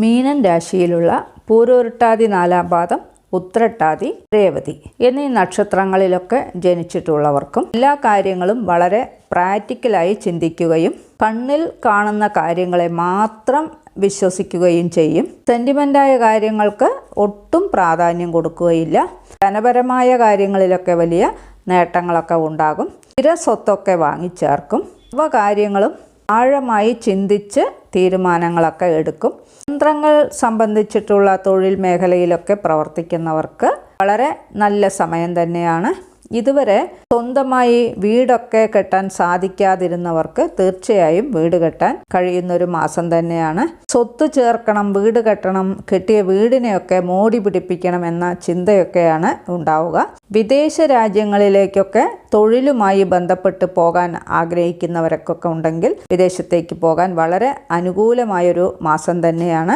മീനൻ രാശിയിലുള്ള പൂരോരുട്ടാതി നാലാം പാദം ഉത്രട്ടാതി രേവതി എന്നീ നക്ഷത്രങ്ങളിലൊക്കെ ജനിച്ചിട്ടുള്ളവർക്കും എല്ലാ കാര്യങ്ങളും വളരെ പ്രാക്ടിക്കലായി ചിന്തിക്കുകയും കണ്ണിൽ കാണുന്ന കാര്യങ്ങളെ മാത്രം വിശ്വസിക്കുകയും ചെയ്യും. സെന്റിമെന്റായ കാര്യങ്ങൾക്ക് ഒട്ടും പ്രാധാന്യം കൊടുക്കുകയില്ല. ധനപരമായ കാര്യങ്ങളിലൊക്കെ വലിയ നേട്ടങ്ങളൊക്കെ ഉണ്ടാകും. സ്ഥിര സ്വത്തൊക്കെ വാങ്ങിച്ചേർക്കും. ഇവ കാര്യങ്ങളും ആഴമായി ചിന്തിച്ച് തീരുമാനങ്ങളൊക്കെ എടുക്കും. യന്ത്രങ്ങൾ സംബന്ധിച്ചിട്ടുള്ള തൊഴിൽ മേഖലയിലൊക്കെ പ്രവർത്തിക്കുന്നവർക്ക് വളരെ നല്ല സമയം തന്നെയാണ് ഇതുവരെ സ്വന്തമായി വീടൊക്കെ കെട്ടാൻ സാധിക്കാതിരുന്നവർക്ക് തീർച്ചയായും വീട് കെട്ടാൻ കഴിയുന്ന ഒരു മാസം തന്നെയാണ്. സ്വത്ത് ചേർക്കണം വീട് കെട്ടണം കെട്ടിയ വീടിനെയൊക്കെ മോടി പിടിപ്പിക്കണം എന്ന ചിന്തയൊക്കെയാണ് ഉണ്ടാവുക. വിദേശ രാജ്യങ്ങളിലേക്കൊക്കെ തൊഴിലുമായി ബന്ധപ്പെട്ട് പോകാൻ ആഗ്രഹിക്കുന്നവരൊക്കെ ഉണ്ടെങ്കിൽ വിദേശത്തേക്ക് പോകാൻ വളരെ അനുകൂലമായൊരു മാസം തന്നെയാണ്.